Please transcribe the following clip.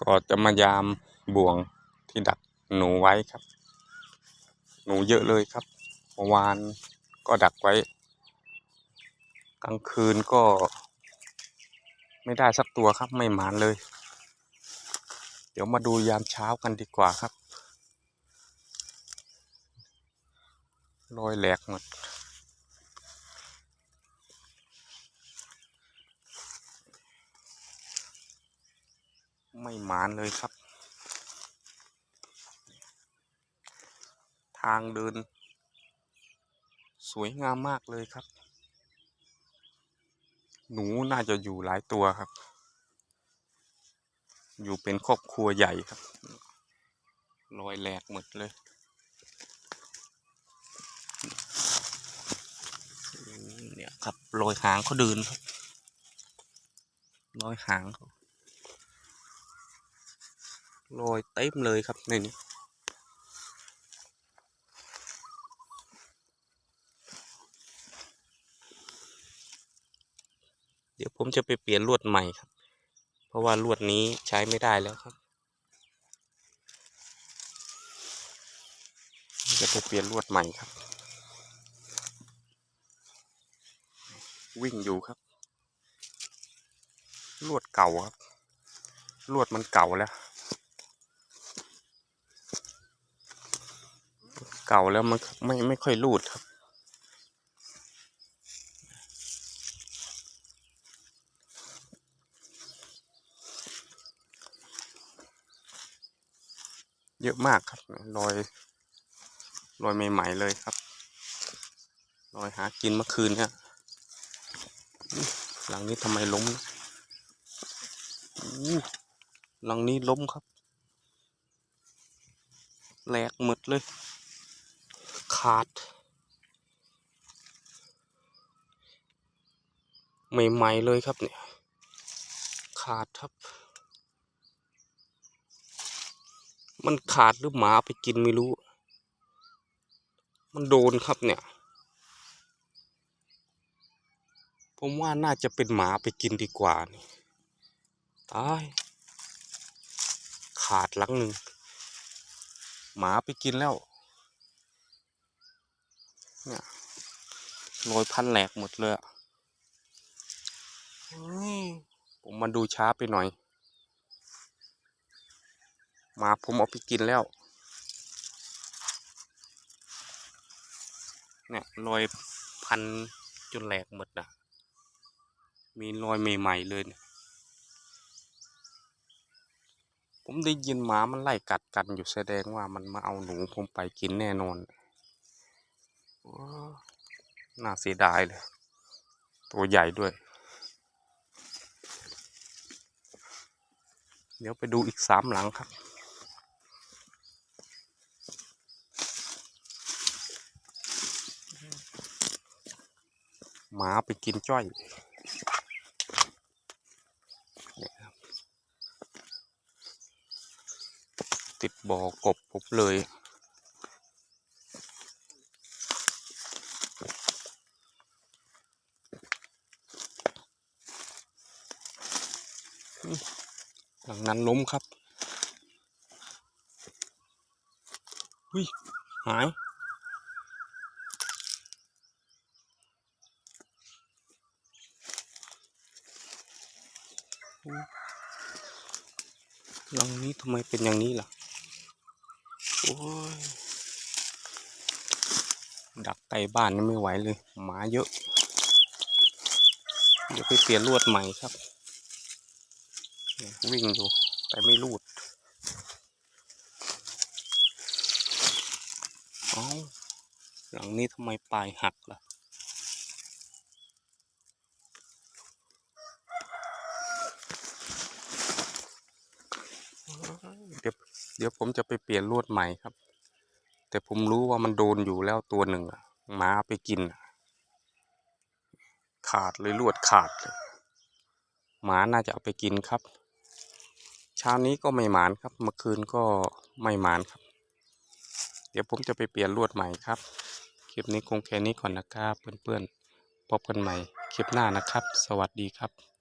ก็จะมายามบ่วงที่ดักหนูไว้ครับ หนูเยอะเลยครับเมื่อวานก็ดักไว้ กลางคืนก็ ไม่ได้สักตัวครับไม่หมานเลย เดี๋ยวมาดูยามเช้ากันดีกว่าครับรอยแหลกหมด ไม่หมานเลยครับ ทางเดิน สวยงามมากเลยครับ หนูน่าจะอยู่หลายตัวครับ อยู่เป็นครอบครัวใหญ่ครับรอยแหลกหมดเลยเนี่ยครับรอยหางเขาเดินครับรอยหางเขา รอยเต็มเลยครับในนี้เดี๋ยวผมจะไปเปลี่ยนลวดใหม่ครับ เพราะว่าลวดนี้ใช้ไม่ได้แล้วครับจะไปเปลี่ยนลวดใหม่ครับ วิ่งอยู่ครับ ลวดเก่าครับ ลวดมันเก่าแล้ว เก่าแล้วมันไม่ไม่ค่อยรูดครับ เยอะมากครับรอยรอยใหม่ๆเลยครับรอยหากินเมื่อคืนเนี่ยหลังนี้ทำไมล้มหลังนี้ล้มครับแหลกหมดเลย ขาด ใหม่ ๆ เลยครับเนี่ย ขาดครับ มันขาดหรือหมาไปกินไม่รู้ มันโดนครับเนี่ย ผมว่าน่าจะเป็นหมาไปกินดีกว่านี่ตายขาดหลังหนึ่งหมาไปกินแล้ว เนี่ยรอยพันแหลกหมดเลยอะเฮ้ยผมมาดูช้าไปหน่อยหมาผมเอาไปกินแล้ว เนี่ยรอยพันจนแหลกหมดอะ มีรอยใหม่ๆเลยเนี่ยผมได้ยินหมามันไล่กัดกันอยู่แสดงว่ามันมาเอาหนูผมไปกินแน่นอนโอ้ น่าเสียดายเลย ตัวใหญ่ด้วย เดี๋ยวไปดูอีกสามหลังครับ หมาไปกินจ้อยติดบ่อกบผมเลย หลังนั้นล้มครับหุยหายหลังนี้ทำไมเป็นอย่างนี้ล่ะ โอ้ย ดักไก่บ้านนี่ไม่ไหวเลย หมาเยอะ เดี๋ยวไปเปลี่ยนลวดใหม่ครับ วิ่งอยู่ แต่ไม่รูดเอ้าหลังนี้ทำไมปลายหักล่ะเดี๋ยวเดี๋ยวผมจะไปเปลี่ยนลวดใหม่ครับ แต่ผมรู้ว่ามันโดนอยู่แล้วตัวหนึ่งอะหมาไปกิน ขาดเลยลวดขาดเลยหมาน่าจะเอาไปกินครับ เช้านี้ก็ไม่หมานครับ เมื่อคืนก็ไม่หมานครับ เดี๋ยวผมจะไปเปลี่ยนลวดใหม่ครับ คลิปนี้คงแค่นี้ก่อนนะครับ เพื่อนๆพบกันใหม่คลิปหน้านะครับ สวัสดีครับ